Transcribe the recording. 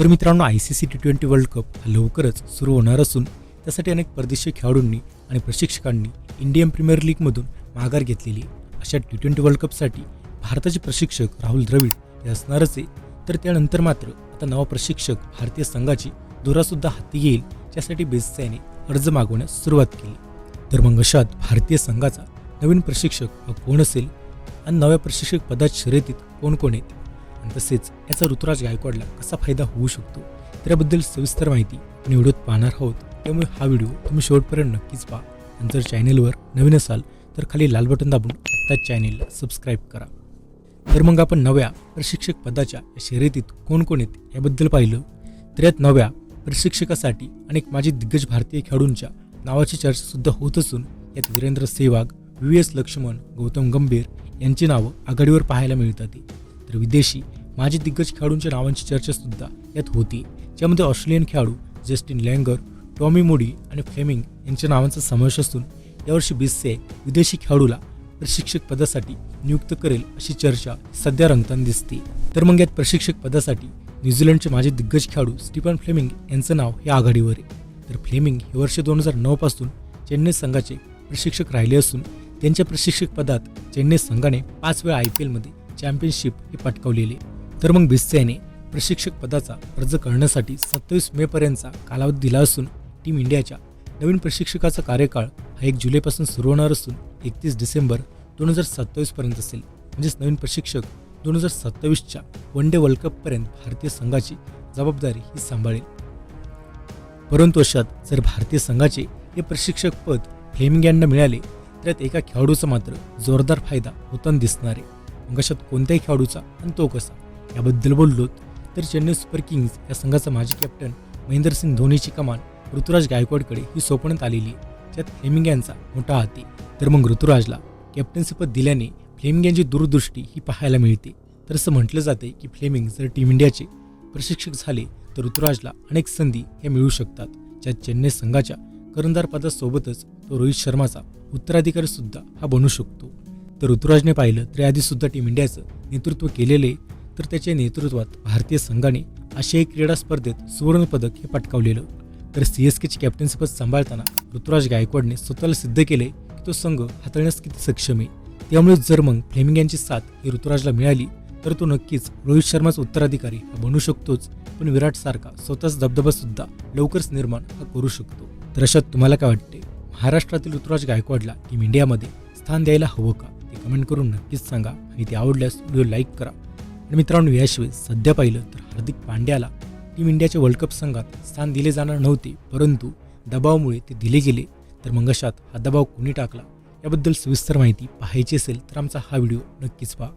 तर मित्रांनो I C C T twenty world cup हा लवकरच सुरू होणार असून त्यासाठी अनेक परदेशी खेळाडूंनी आणि प्रशिक्षकांनी इंडियन प्रीमियर लीगमधून माघार घेतलेली अशा टी ट्वेंटी वर्ल्ड कपसाठी भारताचे प्रशिक्षक राहुल द्रविड हे असणारच आहे. तर त्यानंतर मात्र आता नवा प्रशिक्षक भारतीय संघाची धुरासुद्धा हाती येईल त्यासाठी बेस्साने अर्ज मागवण्यास सुरुवात केली. तर मग अशात भारतीय संघाचा नवीन प्रशिक्षक हा कोण असेल? आणि नव्या प्रशिक्षक पदात शर्यतीत कोण कोण आहेत? आणि तसेच याचा ऋतुराज गायकवाडला कसा फायदा होऊ शकतो त्याबद्दल सविस्तर माहिती आपण व्हिडिओत पाहणार आहोत. त्यामुळे हा व्हिडिओ तुम्ही शेवटपर्यंत नक्कीच पहा. आणि जर चॅनेलवर नवीन असाल तर खाली लाल बटन दाबून आत्ताच चॅनेलला सबस्क्राईब करा. तर मग आपण नव्या प्रशिक्षक पदाच्या या शर्यतीत कोण कोण आहेत याबद्दल पाहिलं. तर यात नव्या प्रशिक्षकासाठी अनेक माजी दिग्गज भारतीय खेळाडूंच्या नावाची चर्चासुद्धा होत असून यात वीरेंद्र सेहवाग व्ही एस लक्ष्मण गौतम गंभीर यांची नावं आघाडीवर पाहायला मिळतात. तर विदेशी माजी दिग्गज खेळाडूंच्या नावांची चर्चासुद्धा यात होती. ज्यामध्ये ऑस्ट्रेलियन खेळाडू जस्टिन लँगर टॉमी मोडी आणि फ्लेमिंग यांच्या नावांचा समावेश असून यावर्षी बिस्से विदेशी खेळाडूला प्रशिक्षक पदासाठी नियुक्त करेल अशी चर्चा सध्या रंगताना दिसते. तर मग यात प्रशिक्षक पदासाठी न्यूझीलंडचे माजी दिग्गज खेळाडू स्टीफन फ्लेमिंग यांचं नाव हे आघाडीवर आहे. तर फ्लेमिंग हे वर्ष दोन हजार नऊपासून चेन्नई संघाचे प्रशिक्षक राहिले असून त्यांच्या प्रशिक्षक पदात चेन्नई संघाने पाच वेळा आय पी एलमध्ये चॅम्पियनशिप हे पटकावलेले. तर मग बिस्सेने प्रशिक्षक पदाचा अर्ज करण्यासाठी सत्तावीस मे पर्यंतचा कालावधी दिला असून टीम इंडियाच्या नवीन प्रशिक्षकाचा कार्यकाळ हा एक जुलैपासून सुरू होणार असून एकतीस डिसेंबर दोन हजार सत्तावीसपर्यंत असेल. म्हणजेच नवीन प्रशिक्षक दोन हजार सत्तावीसच्या वन डे वर्ल्ड कपपर्यंत भारतीय संघाची जबाबदारी ही सांभाळेल. परंतु अशात जर भारतीय संघाचे हे प्रशिक्षक पद फ्लेमिंग यांना मिळाले तर त्यात एका खेळाडूचा मात्र जोरदार फायदा होताना दिसणार आहे. मग अशात कोणत्याही खेळाडूचा आणि तो कसा? याबद्दल बोललो तर चेन्नई सुपर किंग्ज या संघाचा माजी कॅप्टन महेंद्रसिंग धोनीची कमान ऋतुराज गायकवाडकडे ही सोपवण्यात आलेली आहे. त्यात फ्लेमिंग यांचा मोठा हाती. तर मग ऋतुराजला कॅप्टन्सी दिल्याने फ्लेमिंग यांची दूरदृष्टी ही पाहायला मिळते. तर असं म्हटलं जाते की फ्लेमिंग जर टीम इंडियाचे प्रशिक्षक झाले तर ऋतुराजला अनेक संधी हे मिळू शकतात. ज्यात चेन्नई संघाच्या करंदार पदासोबतच तो रोहित शर्माचा उत्तराधिकारी सुद्धा हा बनू शकतो. तर ऋतुराजने पाहिलं तर आधीसुद्धा टीम इंडियाचं नेतृत्व केलेले तर त्याच्या नेतृत्वात भारतीय संघाने आशियाई क्रीडा स्पर्धेत सुवर्णपदक हे पटकावलेलं. तर सी एस केची कॅप्टन्सीपद सांभाळताना ऋतुराज गायकवाडने स्वतःला सिद्ध केले की तो संघ हाताळण्यास किती सक्षम आहे. त्यामुळे जर मग फ्लेमिंग यांची साथ ही ऋतुराजला मिळाली तर तो नक्कीच रोहित शर्माचा उत्तराधिकारी हा बनू शकतोच पण विराट सारखा स्वतःच दबदबा सुद्धा लवकरच निर्माण हा करू शकतो. तर अशात तुम्हाला काय वाटते महाराष्ट्रातील ऋतुराज गायकवाडला टीम इंडियामध्ये स्थान द्यायला हवं का? कमेंट करून नक्कीच सांगा आणि ते आवडल्यास व्हिडिओ लाईक करा. आणि मित्रांनो याशिवाय सध्या पाहिलं तर हार्दिक पांड्याला टीम इंडियाच्या वर्ल्ड कप संघात स्थान दिले जाणार नव्हते परंतु दबावामुळे ते दिले गेले. तर मग अशात हा दबाव कोणी टाकला? याबद्दल सविस्तर माहिती पाहायची असेल तर आमचा हा व्हिडिओ नक्कीच पहा.